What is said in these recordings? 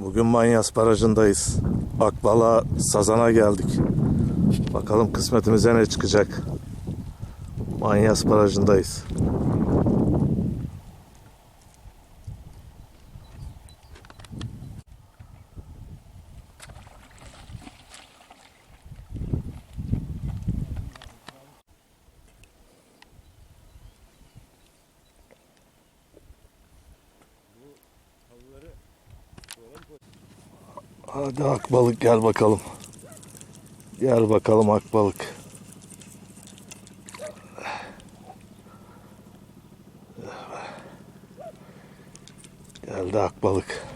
Bugün Manyas Barajı'ndayız. Akbala Sazan'a geldik. Bakalım kısmetimize ne çıkacak. Manyas Barajı'ndayız. Hadi akbalık gel bakalım. Gel bakalım akbalık. Geldi akbalık.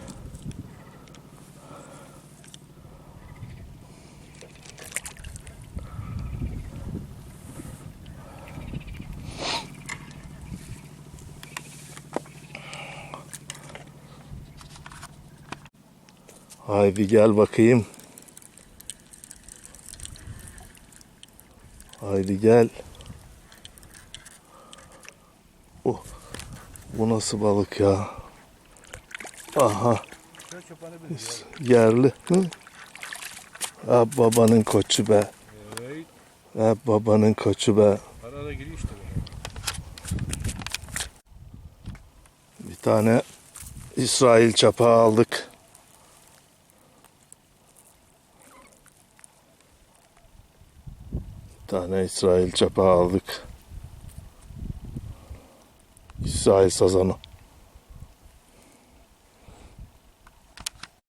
Haydi gel bakayım. Haydi gel. Oh, bu nasıl balık ya? Aha, yerli. Hı? Ha babanın koçu be. Evet. Ha babanın koçu be. Ara ara giriyor işte. Bir tane İsrail çapağı aldık. Tane İsrail çapağı aldık. İsrail sazanı.